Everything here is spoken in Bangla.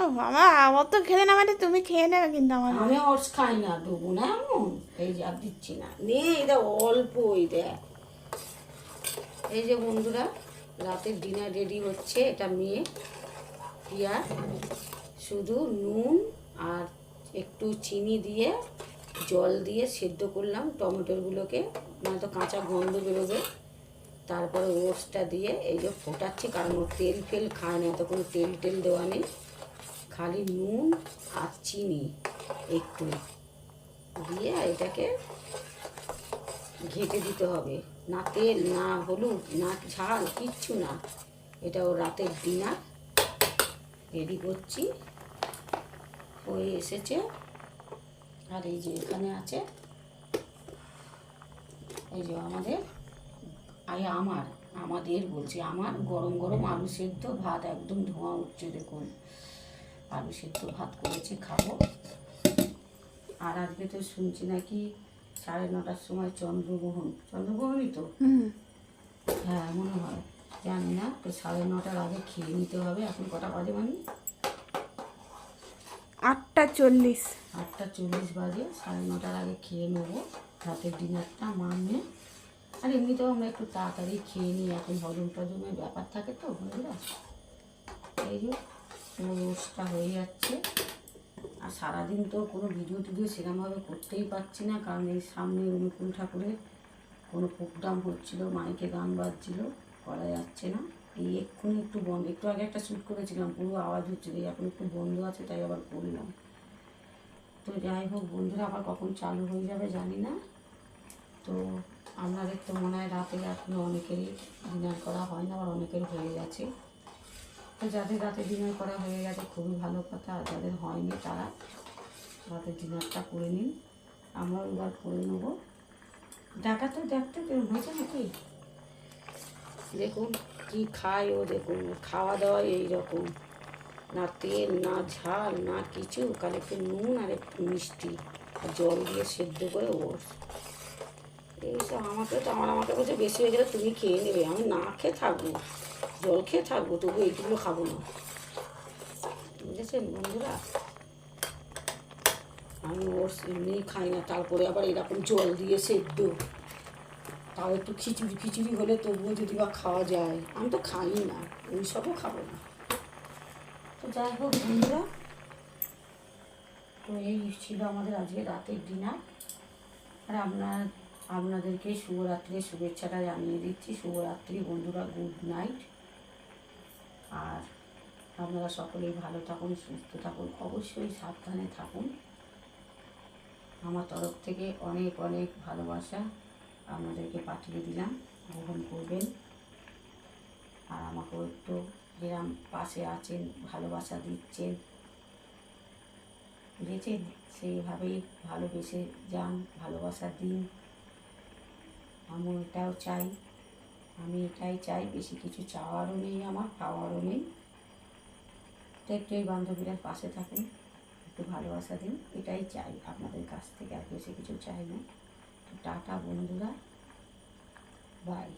ও বাবা অত খেলে না মানে তুমি খেয়ে নেবে কিন্তু আমার আমি ওটস খাই না দেবো না এমন? এই যে আর দিচ্ছি না। নে এটা অল্প এই দেখ এই যে বন্ধুরা রাতের ডিনার রেডি হচ্ছে এটা মেয়ে পিয়া। শুধু নুন আর একটু চিনি দিয়ে জল দিয়ে সেদ্ধ করলাম টমেটোগুলোকে। মানে তো কাঁচা গন্ধ বেরোবে। তারপরে ওটসটা দিয়ে এই যে ফোটাচ্ছি কারণ ওর তেল ফেল খায় না এত কোনো তেল টেল দেওয়া নেই। খালি নুন আর চিনি একটু দিয়ে এটাকে ঘেঁটে দিতে হবে। না তেল, না হলুদ, না ঝাল, কিচ্ছু না। এটা ও রাতের ডিনার। রেডি করছি। হয়ে এসেছে। আর এই যে এখানে আছে, এই যে আমাদের আই আমার, আমাদের বলছি, আমার গরম গরম আলু সেদ্ধ, ভাত একদম ধোঁয়া উঠছে দেখুন। আলু সেদ্ধ ভাত করেছি খাব। আর আজকে তো শুনছি নাকি সাড়ে নটার সময় চন্দ্রগ্রহণ। চন্দ্রগ্রহণই তো? হ্যাঁ মনে হয়। জানি না তো সাড়ে নটার আগে খেয়ে নিতে হবে। এখন কটা বাজে মানে? আটটা চল্লিশ। আটটা চল্লিশ বাজে সাড়ে নটার আগে খেয়ে নেব। রাতের ডিনারটা মা মেয়ে আর এমনিতেও আমরা একটু তাড়াতাড়ি খেয়ে নিই এখন হজম টজমের ব্যাপার থাকে তো বন্ধুরা এই রোজটা হয়ে যাচ্ছে। আর সারাদিন তো কোনো ভিডিও টিডিও সেরকমভাবে করতেই পারছি না, কারণ এই সামনে অনুকূল ঠাকুরের কোনো প্রোগ্রাম হচ্ছিল, মাইকে গান বাজছিল, করা যাচ্ছে না। এই এক্ষুনি একটু বন্ধ, একটু আগে একটা শ্যুট করেছিলাম, পুরো আওয়াজ হচ্ছিল এখন একটু বন্ধ আছে, তাই আবার করলাম। তো যাই হোক, বন্ধুরা, আবার কখন চালু হয়ে যাবে জানি না। তো আপনাদের তো মনে হয় রাতে এখনও অনেকেরই ডিনার করা হয় না, আবার অনেকের হয়ে গেছে। তো যাদের রাতে ডিনার করা হয়ে গেছে, খুবই ভালো কথা। আর যাদের হয়নি তারা রাতে ডিনারটা করে নিন। আমরাও এবার করে নেব। দেখা তো দেখতে হয়েছে নাকি? দেখুন কি খায় ও, দেখুন খাওয়া দাওয়া এইরকম। না তেল, না ঝাল, না কিছু। কালে একটু নুন আর একটু মিষ্টি। আর জল দিয়ে সেদ্ধ করে ওর। এইসব আমাকে তো আমার, আমাকে বলছে বেশি হয়ে গেলে তুমি খেয়ে নেবে। আমি না খেয়ে থাকব, জল খেয়ে থাকব, তবু এইগুলো খাব না। বুঝেছেন বন্ধুরা? আমি ওর এমনি খাই না, তারপরে আবার এরকম জল দিয়ে সেদ্ধ তাও একটু খিচুড়ি খিচুড়ি হলে তবুও যদি বা খাওয়া যায়। আমি তো খাই না, ওই সবও খাব না। তো যাই হোক বন্ধুরা, তো এই ছিল আমাদের আজকে রাতের ডিনার আর আপনার আপনাদেরকে শুভরাত্রির শুভেচ্ছাটা জানিয়ে দিচ্ছি। শুভরাত্রি বন্ধুরা, গুড নাইট। আর আপনারা সকলেই ভালো থাকুন, সুস্থ থাকুন, অবশ্যই সাবধানে থাকুন। আমার তরফ থেকে অনেক অনেক ভালোবাসা আপনাদেরকে পাঠিয়ে দিলাম, গ্রহণ করবেন। আর আমাকেও একটু যেরম পাশে আছেন, ভালোবাসা দিচ্ছেন বুঝেছেন সেইভাবেই ভালোবেসে যান, ভালোবাসা দিন। আমি এটাও চাই, আমি এটাই চাই, বেশি কিছু চাওয়ারও নেই আমার খাওয়ারও নেই। একটু এই বান্ধবীরা পাশে থাকুন, একটু ভালোবাসা দিন, এটাই চাই আপনাদের কাছ থেকে, আর বেশি কিছু চাই না। তো টাটা বন্ধুরা বাই